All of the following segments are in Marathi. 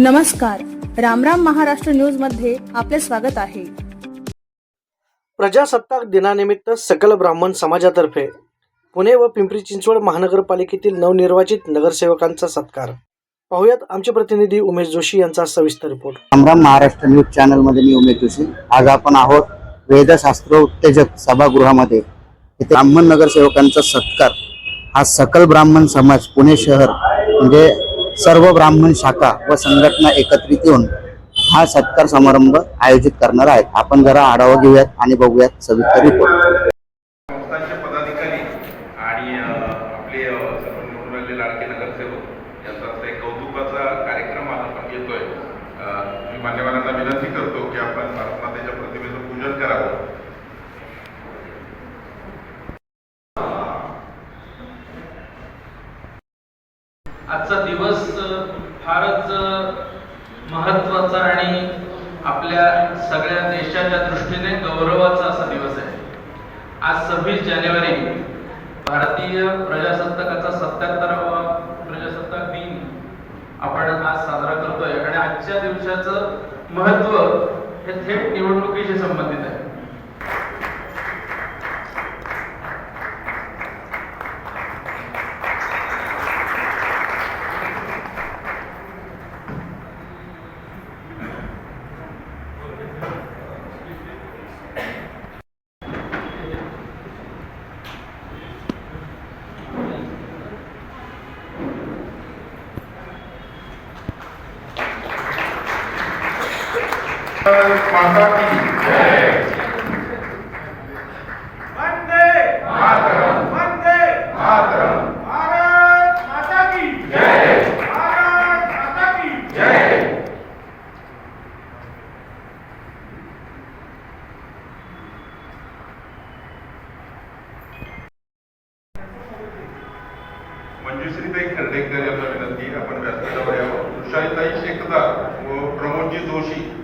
नमस्कार. रामराम महाराष्ट्र न्यूजमध्ये आपले स्वागत आहे. प्रजासत्ताक दिनानिमित्त सकल ब्राह्मण समाजातर्फे पुणे व पिंपरी चिंचवड महानगरपालिकेतील नवनिर्वाचित नगरसेवकांचा सत्कार. पाहुयात आमचे प्रतिनिधी उमेश जोशी यांचा सविस्तर रिपोर्ट. रामराम महाराष्ट्र न्यूज चॅनलमध्ये मी उमेश जोशी. आज आपण आहोत वेदशास्त्र उत्तेजक सभागृहामध्ये. इथे ब्राह्मण नगरसेवकांचा सत्कार. हा सकल ब्राह्मण समाज पुणे शहर म्हणजे सर्व ब्राह्मण शाखा व संघटना एकत्रित येऊन हा सत्कार समारंभ आयोजित करणार आहेत. आपण जरा आढावा घेऊयात आणि बघूयात सविस्तर रिपोर्ट संस्थांचे पदाधिकारी आणि अ, आपले अ, सर्व निवडून आलेले लाडके नगरसेवक यांचा असा एक कौतुकाचा कार्यक्रम आज आपण घेतोय. अ, मी मान्यवरांना विनंती करतो की आपण भारतमातेच्या प्रतिमेचं पूजन करावं. आजचा महत्त्वाचा आणि आपल्या सगळ्या देशाच्या दृष्टीने गौरवाचा असा दिवस आहे. आज सव्वीस जानेवारी भारतीय प्रजासत्ताकाचा सत्याहत्तरावा प्रजासत्ताक दिन आपण आज साजरा करतोय. आणि आजच्या दिवसाचं महत्त्व हे थेट निवडणुकीशी संबंधित आहे. माता की वंदे मातरम वंदे मातरम भारत माता की जय भारत माता की जय मंजुश्रीताई खर्डेकर यांना विनंती आपण व्यासपीठावर यावं. तुषारीताई शेखदार व प्रमोदजी जोशी.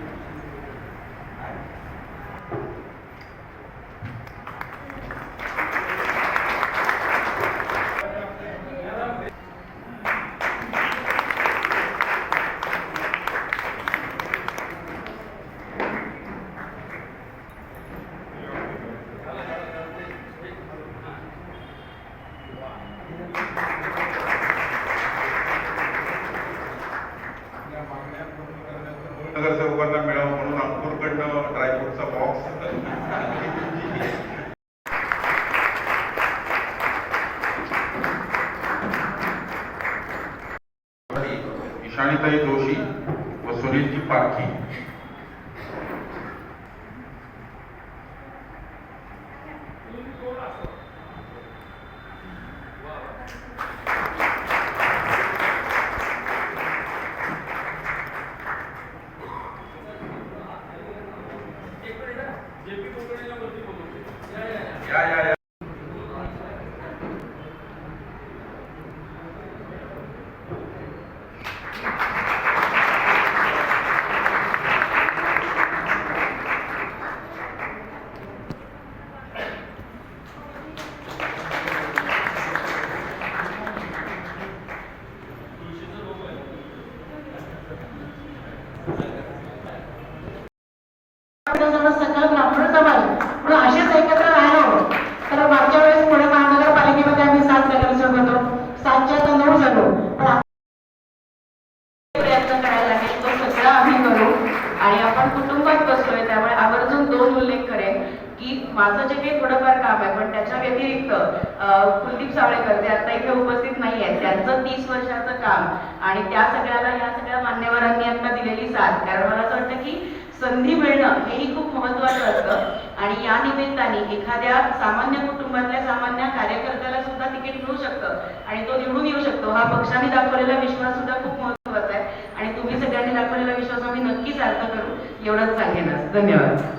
नागपूरकडनं ड्रायफ्रूटचा बॉक्स ईशानीताई जोशी व सुनीलजी पारखी की माझं जे काही थोडंफार काम आहे पण त्याच्या व्यतिरिक्त कुलदीप सावळेकर ते आता इथे उपस्थित नाही आहेत त्यांचं तीस वर्षाचं काम आणि त्या सगळ्याला या सगळ्या मान्यवरांनी आता दिलेली साथ. कारण मला असं वाटतं की संधी मिळणं हेही खूप महत्वाचं असतं. आणि या निमित्ताने एखाद्या सामान्य कुटुंबातल्या सामान्य कार्यकर्त्याला सुद्धा तिकीट मिळू शकतं आणि तो निवडून येऊ शकतो. हा पक्षाने दाखवलेला विश्वास सुद्धा खूप महत्त्वाचा आहे. आणि तुम्ही सगळ्यांनी दाखवलेला विश्वास आम्ही नक्कीच अर्थ करू. एवढंच सांगेन धन्यवाद.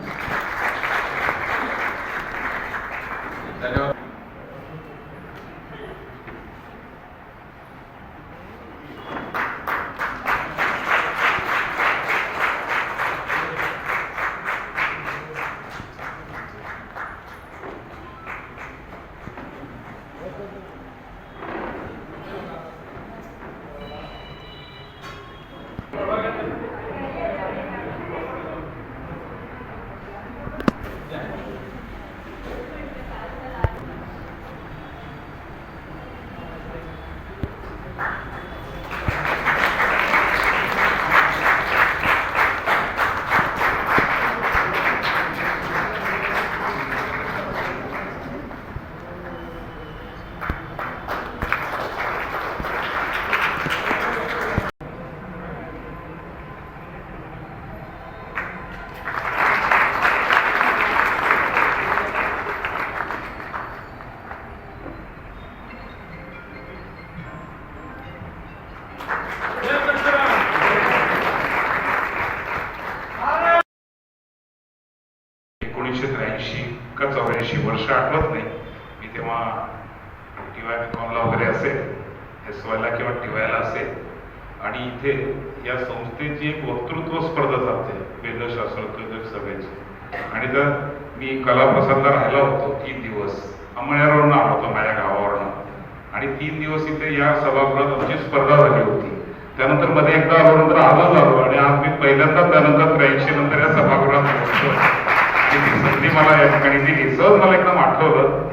एकोणीशे त्र्याऐंशी का चौऱ्याऐंशी वर्ष आठवत नाही. मी तेव्हा टी वाय कॉमला वगैरे असेल एस वायला किंवा टी वायला असेल आणि इथे या संस्थेची एक वक्तृत्व स्पर्धा चालते वेदशास्त्रोद्योजक सभेची. आणि तर मी कलाप्रसादला राहिला होतो तीन दिवस अमळ्यावरून आलो होतो माझ्या गावावरनं. आणि तीन दिवस इथे या सभागृहात आमची स्पर्धा झाली होती. त्यानंतरमध्ये एकदा आलो नंतर आलो झालो आणि आज मी पहिल्यांदा त्यानंतर त्र्याऐंशी नंतर या सभागृहात पोहोचलो आणि ती संधी मला या ठिकाणी दिली. सहज मला एकदम आठवलं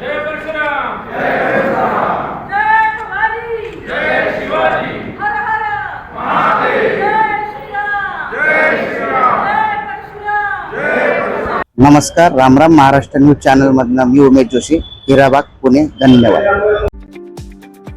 जय परशुराम. जय भवानी जय शिवाजी. हर हर. महादेव. जय श्रीराम. जय श्रीराम. जय परशुराम. जय नमस्कार रामराम महाराष्ट्र न्यूज चॅनल मधनं मी उमेश जोशी हिराबाग पुणे धन्यवाद.